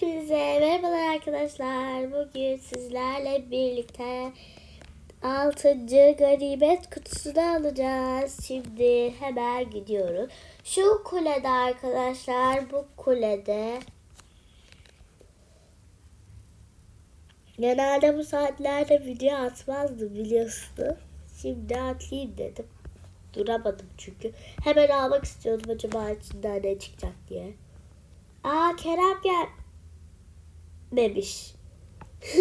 Hepinize merhabalar arkadaşlar. Bugün sizlerle birlikte 6. garibet kutusunu alacağız. Şimdi hemen gidiyoruz. Şu kulede arkadaşlar bu kulede genelde bu saatlerde video atmazdım biliyorsunuz. Şimdi atayım dedim. Duramadım çünkü. Hemen almak istiyordum acaba içinden ne çıkacak diye. Aa Kerem gel. Demiş.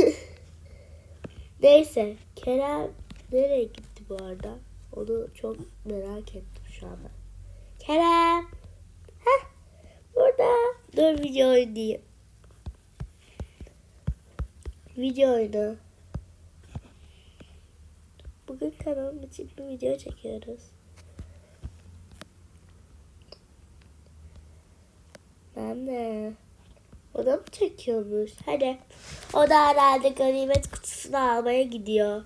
Neyse Kerem nereye gitti bu arada? Onu çok merak ettim şu an ben. Kerem. Heh, burada. Dur video oynayayım. Video oyunu. Bugün kanalım için bir video çekiyoruz. Ben de. O da mı çekiyormuş? Hadi. O da herhalde ganimet kutusunu almaya gidiyor.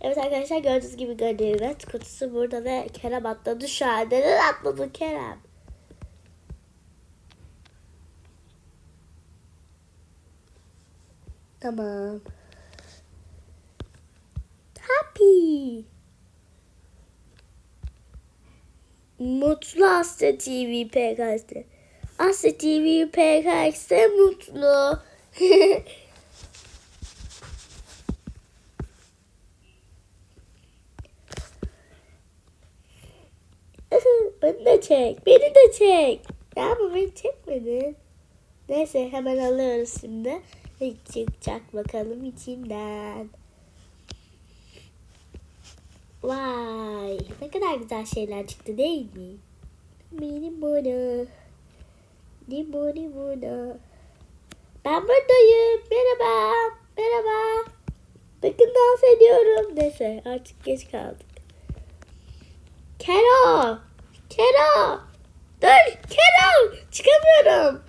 Evet arkadaşlar gördüğünüz gibi ganimet kutusu burada ve Kerem atladı şu an. Neden atladı Kerem? Tamam. Happy. Mutlu Asya TV PKS'de. Asya TV PKX'de mutlu. beni de çek. Beni de çek. Ya ama beni çekmedin. Neyse hemen alıyoruz şimdi. Ne çıkacak bakalım içinden. Vay ne kadar güzel şeyler çıktı değil mi? Benim bunu. Limoni bunu. Ben buradayım. Merhaba. Merhaba. Bakın dans ediyorum. Neyse artık geç kaldık. Kero. Kero. Dur Kero. Çıkamıyorum.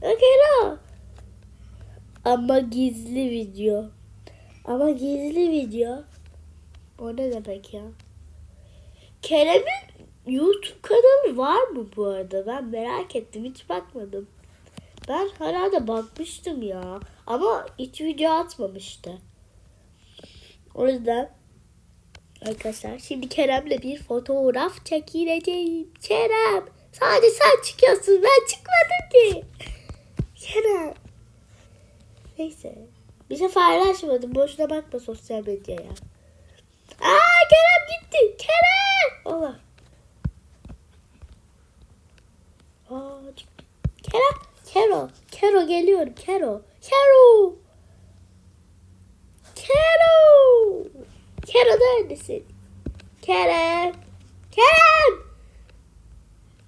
Kero. Ama gizli video. Ama gizli video. O ne demek ya? Kerem'in YouTube kanalı var mı bu arada? Ben merak ettim. Hiç bakmadım. Ben herhalde bakmıştım ya. Ama hiç video atmamıştı. O yüzden arkadaşlar şimdi Kerem'le bir fotoğraf çekileceğim. Kerem sadece sen çıkıyorsun. Ben çıkmadım ki. Kerem. Neyse. Bir şey paylaşmadım. Boşuna bakma sosyal medyaya. Aa Kerem gitti. Kerem. Allah. Çıktı. Kerem. Kero. Kero geliyorum. Kero. Kero. Kero. Kero neredesin? Kerem. Kerem.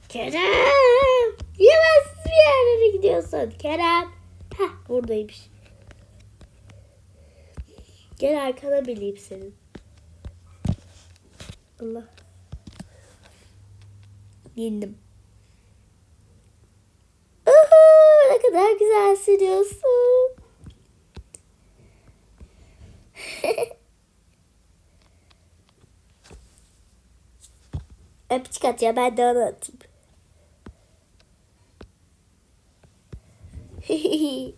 Kerem. Yemezsiz bir yerlere gidiyorsun. Kerem. Heh buradaymış. Gel arkana bileyim senin. Allah. Bindim. Uhu, ne kadar güzel sürüyorsun. Öpücük at ya ben de onu atayım.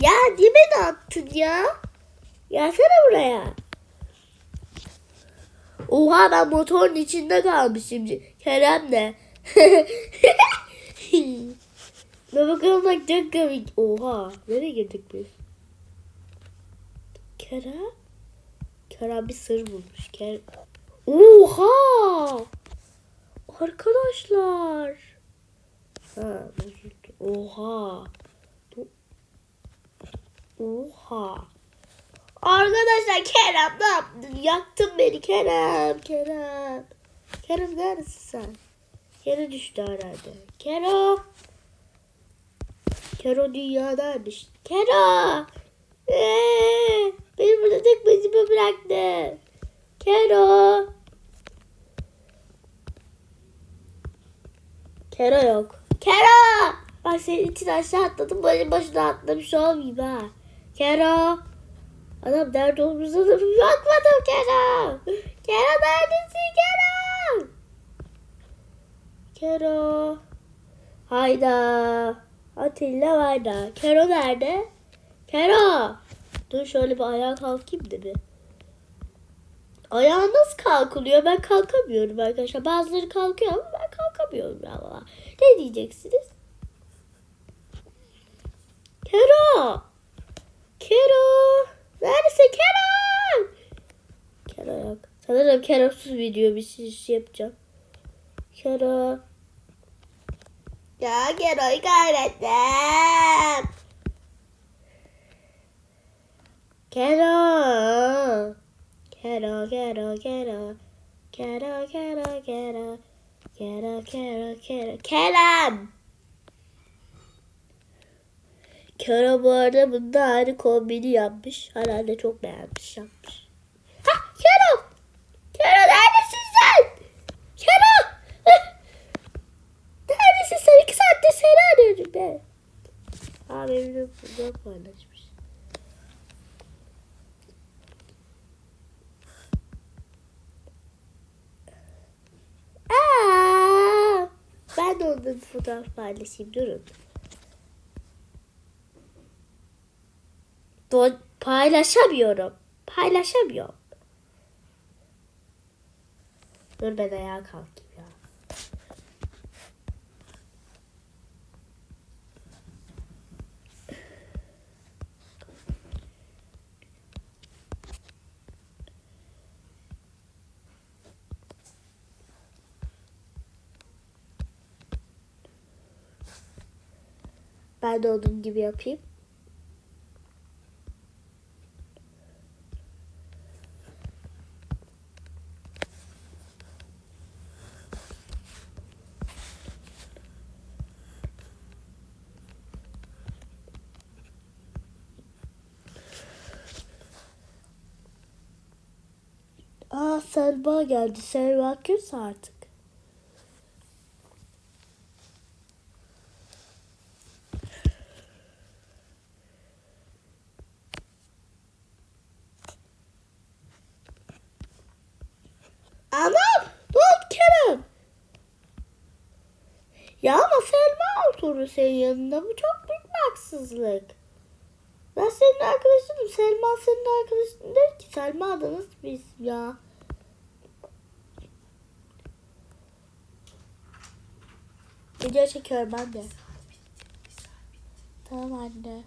ya niye beni attın ya? Gelsene buraya. Oha ben motorun içinde kalmışım. Kerem de. ne bakalım bak çok komik. Oha nereye girdik biz? Kerem? Kerem bir sır bulmuş. Kerem. Oha! Arkadaşlar. Ha, oha. Oha. Arkadaşlar Kerem ne yaptın? Yaktın beni Kerem. Kerem. Kerem neredesin sen? Yere düştü herhalde. Kero. Kero dünyadaymış. Kero. Ee, beni burada tek başıma bıraktı. Kero. Kero yok. Kero. Bak senin için aşağı atladım. Böyle başına atlamış olmayayım ha. Kero. Adam nerede olduğumuzu bakmadım Kenan. Kenan neredesin Kenan? Kenan. Hayda. Atilla varda. Kero nerede? Kero. Dur şöyle bir ayağa kalkayım da bir. Ayağı nasıl kalkılıyor? Ben kalkamıyorum arkadaşlar. Bazıları kalkıyor ama ben kalkamıyorum ya valla. Ne diyeceksiniz? Kero. Kero. Neredesin Kero? Kero yok. Sanırım Kero'suz video bir şey, şey yapacağım. Kero. Ya Kero'yu kaybettim. Kero. Kero, Kero, Kero. Kero, Kero, Kero. Kero, Kero, Kero. Kerem. Kero bu arada bunda aynı kombini yapmış. Herhalde çok beğenmiş yapmış. Ha Kero. Kero neredesin sen? Heh. Neredesin sen? İki saattir seni arıyorum ben. Aa benim de burada paylaşmış. Aa, ben de onun fotoğraf paylaşayım durun. Do paylaşamıyorum. Paylaşamıyorum. Dur ben ayağa kalkayım ya. Ben de onun gibi yapayım. Aa Selma geldi. Selma kimse artık. Anam! Ne oldu Kerem? Ya ama Selma oturdu senin yanında. Bu çok büyük bir haksızlık. Ben senin arkadaşınım. Selma senin arkadaşın değil ki. Selma da nasıl bir isim ya? Video çekiyorum ben. Tamam anne.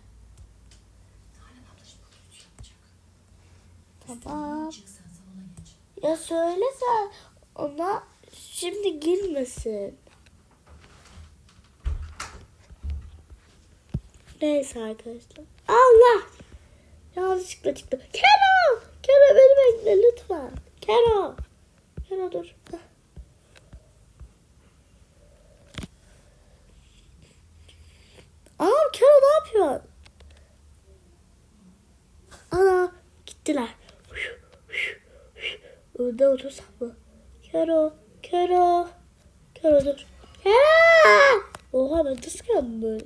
Tamam. Ya söyle sen ona şimdi girmesin. Neyse arkadaşlar. Allah! Yanlışlıkla çıktı. Kero! Kero beni bekle lütfen. Kero! Kero dur. Heh. Anam Kero ne yapıyorsun? Ana gittiler. Orada otursam mı? Kero, Kero, Kero dur. Kero! Oha ben nasıl geldim böyle?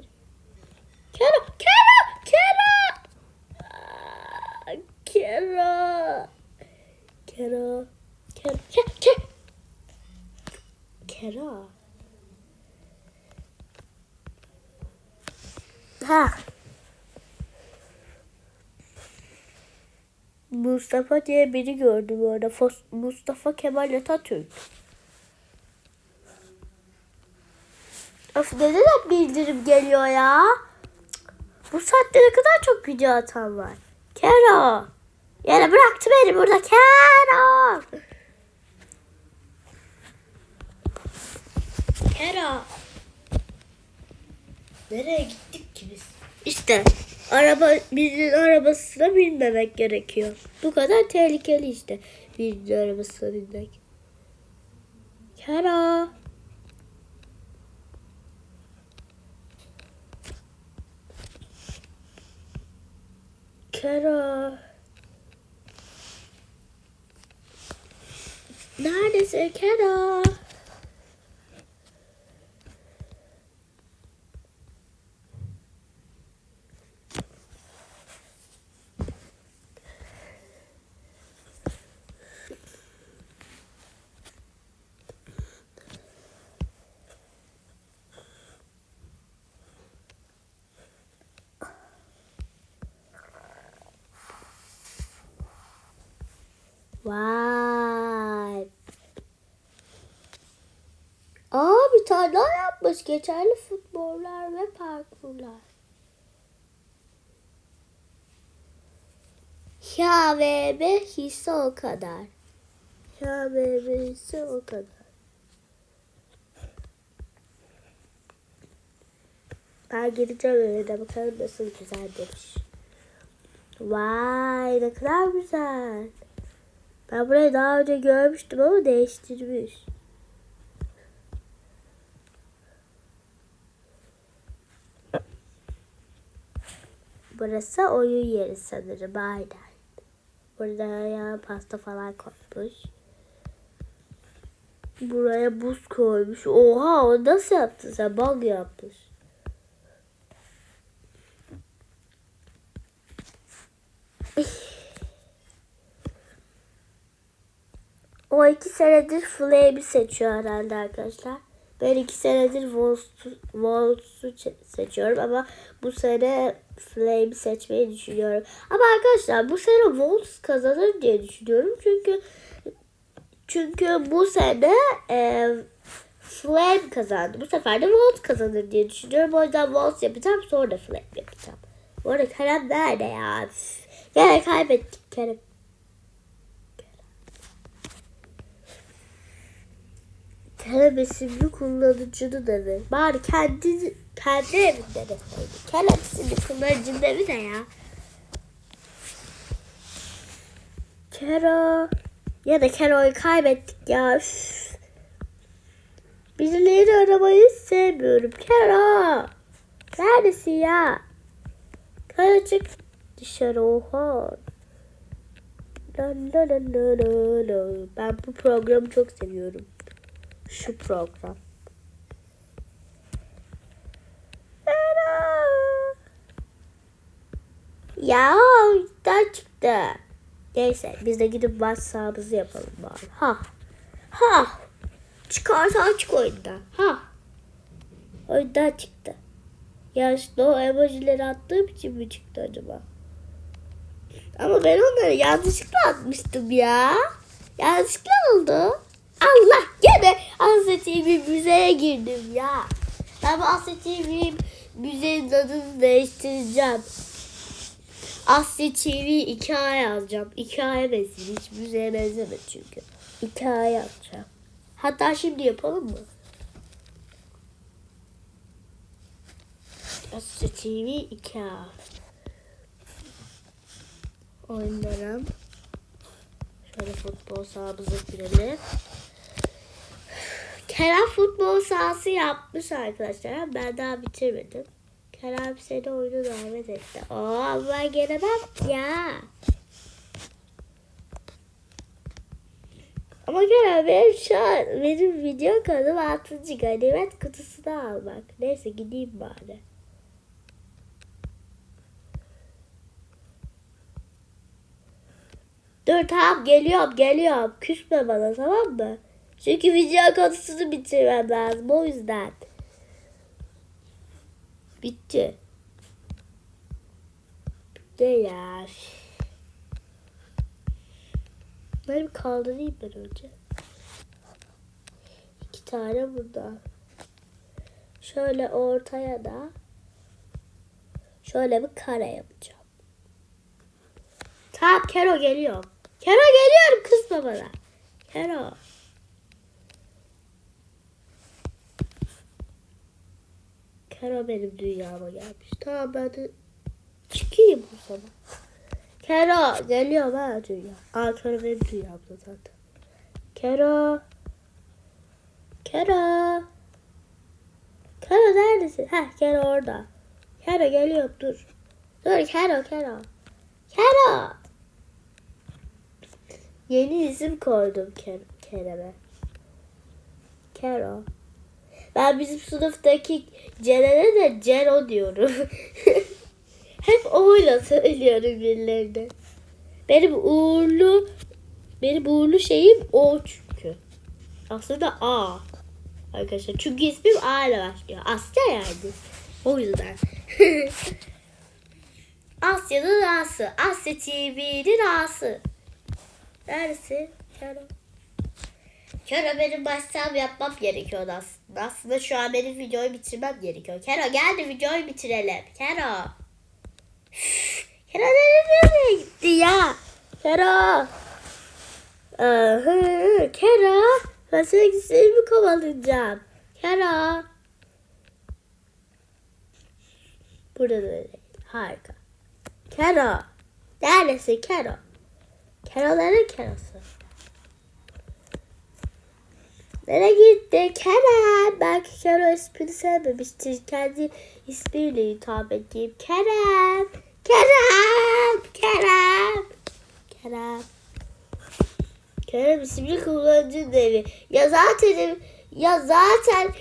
Kero, Kero, Kero! Kero. Kero, Kero, Ke, Ke. Kero. Ha. Mustafa diye biri gördüm orada. Mustafa Kemal Atatürk. Of neden hep bildirim geliyor ya? Bu saatte ne kadar çok video atan var. Kero. Yere bıraktı beni burada. Kero. Kero. Nereye gittik ki biz? İşte araba birinin arabasına binmemek gerekiyor. Bu kadar tehlikeli işte birinin arabasına binmek. Kara. Kara. Neredesin Kara? Vay. Aa bir tane daha yapmış. Geçerli futbollar ve parkurlar. Ya ve hisse o kadar. Ya ve hisse o kadar. Ben gideceğim öyle de bakalım nasıl güzel demiş. Vay ne kadar güzel. Ben burayı daha önce görmüştüm ama değiştirmiş. Burası oyun yeri sanırım aynen. Burada ya pasta falan koymuş. Buraya buz koymuş. Oha o nasıl yaptın sen? Bug yapmış. O iki senedir Flame'i seçiyor herhalde arkadaşlar. Ben iki senedir Wolves'u seçiyorum ama bu sene Flame'i seçmeyi düşünüyorum. Ama arkadaşlar bu sene Wolves kazanır diye düşünüyorum. Çünkü çünkü bu sene e, Flame kazandı. Bu sefer de Wolves kazanır diye düşünüyorum. O yüzden Wolves yapacağım sonra da Flame yapacağım. Bu arada Kerem nerede ya? Gene kaybettik Kerem. Kerem isimli kullanıcının evi. Bari kendi, kendi evinde deseydi. Kerem isimli kullanıcının evi ne ya? Kero. Ya da Kero'yu kaybettik ya. Üf. Birileri aramayı sevmiyorum. Kero. Neredesin ya? Kero çık dışarı oha. Ben bu programı çok seviyorum. Şu program. Ya oyundan çıktı. Neyse biz de gidip maç yapalım bari. Ha. Ha. Çıkarsa açık oyundan. Ha. Oyundan çıktı. Ya işte o emojileri attığım için mi çıktı acaba? Ama ben onları yanlışlıkla atmıştım ya. Yanlışlıkla oldu. Allah gene Asya müzeye girdim ya. Ben bu Asya TV müzenin adını değiştireceğim. Asya TV 2A yazacağım. 2A'ya benziyor. Hiç müzeye benzemez çünkü. 2A yazacağım. Hatta şimdi yapalım mı? Asya TV 2A. Oyunlarım. Şöyle futbol sahamıza girelim. Kerem futbol sahası yapmış arkadaşlar. Ben daha bitirmedim. Kerem seni oyunu davet etti. Aa ben gelemem ya. Ama Kerem benim şu an benim video kanalım 6. ganimet kutusunu almak. Neyse gideyim bari. Dur tamam geliyorum geliyorum. Küsme bana tamam mı? Çünkü video konusunu bitirmem lazım o yüzden. Bitti. Bitti ya. Bunları bir kaldırayım ben önce. İki tane burada. Şöyle ortaya da şöyle bir kare yapacağım. Tamam Kero geliyor. Kero geliyorum kızma bana. Kero. Kero benim dünyama gelmiş. Tamam ben de çıkayım o zaman. Kero geliyor ben dünya. Aa Kero benim dünyamda zaten. Kero. Kero. Kero neredesin? Heh Kero orada. Kero geliyor dur. Dur Kero Kero. Kero. Yeni isim koydum Kerem'e. Kero. Ben bizim sınıftaki Ceren'e de Cero diyorum. Hep oyla söylüyorum birilerine. Benim uğurlu benim uğurlu şeyim o çünkü. Aslında A. Arkadaşlar çünkü ismim A ile başlıyor. Asya yani. O yüzden. Asya'nın A'sı. Asya TV'nin A'sı. Neredesin? Kero. Kero benim başsam yapmam gerekiyordu aslında. Aslında şu an benim videoyu bitirmem gerekiyor. Kero gel de videoyu bitirelim. Kero. Üf, Kero nereye gitti ya? Kero. Aha, Kero. Ben sürekli seni mi kovalayacağım? Kero. Burada da öyle. Harika. Kero. Neredesin Kero? Keroların Kerosu. Nereye gitti? Kerem. Belki Kero ismini sevmemiştir. Kendi ismiyle hitap edeyim. Kerem. Kerem. Kerem. Kerem. Kerem isimli kullanıcı evi. Ya zaten ya zaten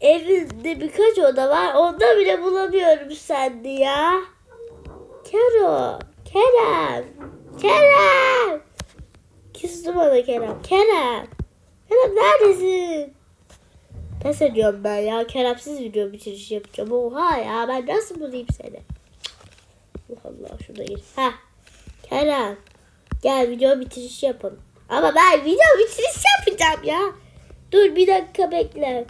evinde birkaç oda var. Onda bile bulamıyorum sende ya. Kero. Kerem. Kerem. Küstü bana Kerem. Kerem. Kerem neredesin? Pes ediyorum ben ya. Keremsiz video bitirişi yapacağım. Oha ya ben nasıl bulayım seni? Allah Allah şurada gir. Ha. Kerem. Gel video bitirişi yapalım. Ama ben video bitiriş yapacağım ya. Dur bir dakika bekle.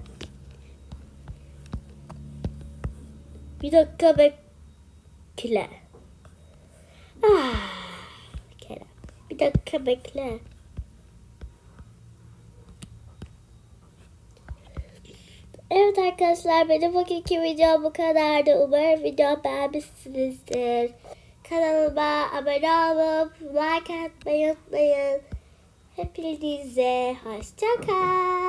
Bir dakika bekle. Ah, Kerem. Bir dakika bekle. Evet arkadaşlar benim bugünkü video bu kadardı. Umarım video beğenmişsinizdir. Kanalıma abone olup like atmayı unutmayın. Hepinize hoşçakal.